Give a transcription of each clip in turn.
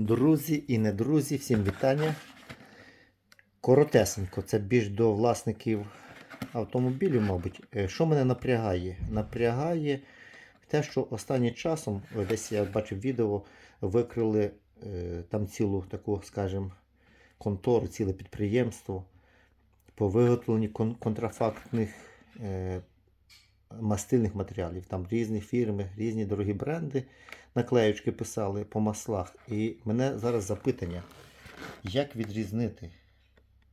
Друзі і не друзі, всім вітання. Коротесенько, це більш до власників автомобілів, мабуть. Е, Що мене напрягає? Напрягає те, що останнім часом, е, десь я бачив відео, викрили е, там цілу таку, скажімо, контору, ціле підприємство по виготовленню контрафактних мастильних матеріалів. Там різні фірми, різні дорогі бренди наклеючки писали по маслах. І мене зараз запитання, як відрізнити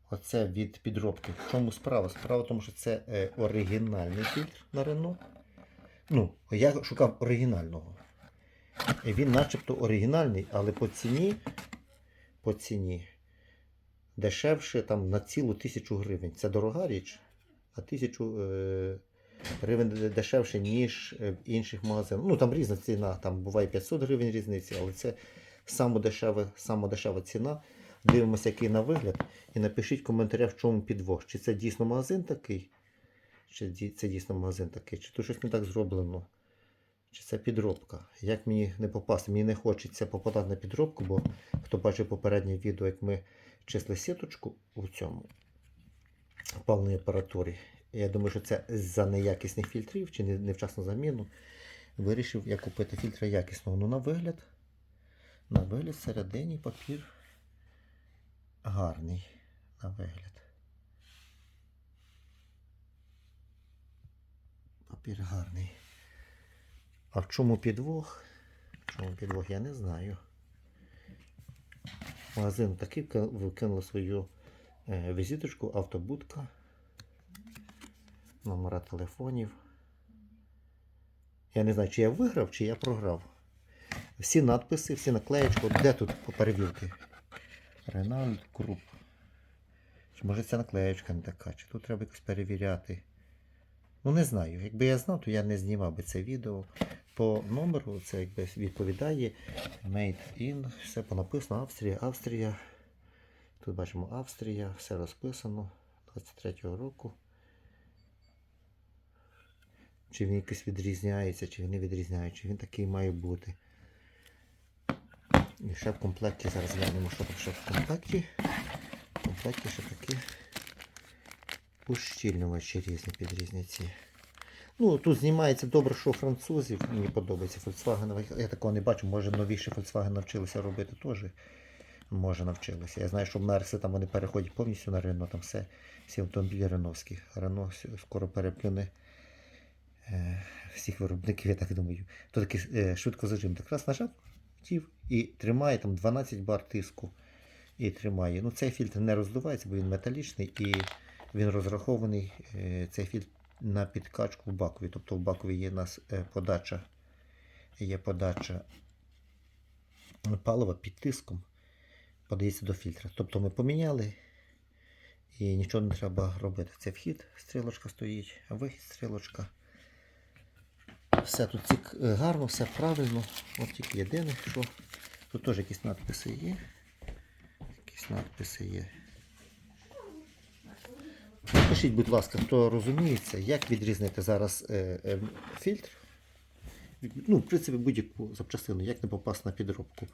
оце від підробки? В чому справа? Справа в тому, що це е, оригінальний фільтр на Рено. Ну, я шукав оригінального. І він начебто оригінальний, але по ціні, по ціні дешевше там на цілу тисячу гривень. Це дорога річ, а тисячу е, гривень де- дешевше, ніж е, в інших магазинах. Ну там різна ціна, там буває 500 гривень різниці, але це саме дешева, саме дешева ціна. Дивимося, який на вигляд. І напишіть в коментарях, в чому підвох. Чи це дійсно магазин такий, чи це дійсно магазин такий, чи тут щось не так зроблено. Чи це підробка? Як мені не попасти? Мені не хочеться попадати на підробку, бо хто бачив попереднє відео, як ми числи сіточку у цьому паливній апаратурі. Я думаю, що це за неякісних фільтрів чи невчасну заміну. Вирішив я купити фільтра якісного. Ну, на вигляд, на вигляд всередині папір гарний. На вигляд. Папір гарний. А в чому підвох? В чому підвох, я не знаю. Магазин такий вки- викинули свою е, візиточку, автобудка, номера телефонів. Я не знаю, чи я виграв, чи я програв. Всі надписи, всі наклеєчки. Де тут по перевірки? Ренальд Груп. Чи може ця наклеєчка не така, чи тут треба якось перевіряти? Ну, не знаю. Якби я знав, то я не знімав би це відео. По номеру це якби відповідає Made in, все понаписано Австрія, Австрія. Тут бачимо Австрія, все розписано 23-го року. Чи він якось відрізняється, чи він не відрізняється, чи він такий має бути. І ще в комплекті зараз глянемо, що там ще в комплекті. В комплекті ще такі ущільнювачі різні підрізниці. Ну, тут знімається добре, що французів. Мені подобається Volkswagen. Я такого не бачу, може новіші Volkswagen навчилися робити теж. Може навчилися. Я знаю, що Мерси там вони переходять повністю на Рено, там все, всі автомобілі реновські. Рено скоро переплюне всіх виробників, я так думаю. То такий е, швидкозажим. Так раз нажав, і тримає там 12 бар тиску. І тримає. Ну, цей фільтр не роздувається, бо він металічний і він розрахований, е, цей фільтр на підкачку в бакові. Тобто в бакові є у нас е, подача, є подача палива під тиском, подається до фільтра. Тобто ми поміняли і нічого не треба робити. Це вхід, стрілочка стоїть, вихід стрілочка. Все тут е, гарно, все правильно. От тільки єдине, що тут теж якісь надписи є. Якісь надписи є. Напишіть, будь ласка, хто розуміється, як відрізнити зараз е, е, фільтр. Ну, в принципі, будь-яку запчастину, як не попасти на підробку.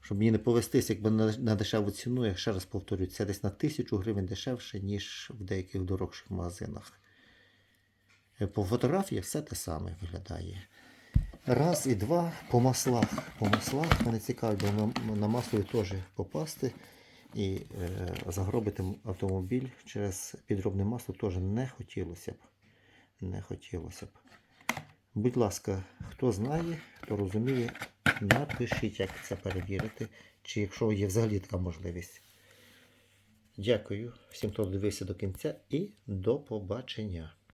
Щоб мені не повестись, якби на дешеву ціну, я ще раз повторюю, це десь на тисячу гривень дешевше, ніж в деяких дорогших магазинах. Е, По фотографії все те саме виглядає. Раз і два по маслах. По маслах мене цікавить, бо на, масло теж попасти і е, загробити автомобіль через підробне масло теж не хотілося б. Не хотілося б. Будь ласка, хто знає, хто розуміє, напишіть, як це перевірити, чи якщо є взагалі така можливість. Дякую всім, хто дивився до кінця, і до побачення.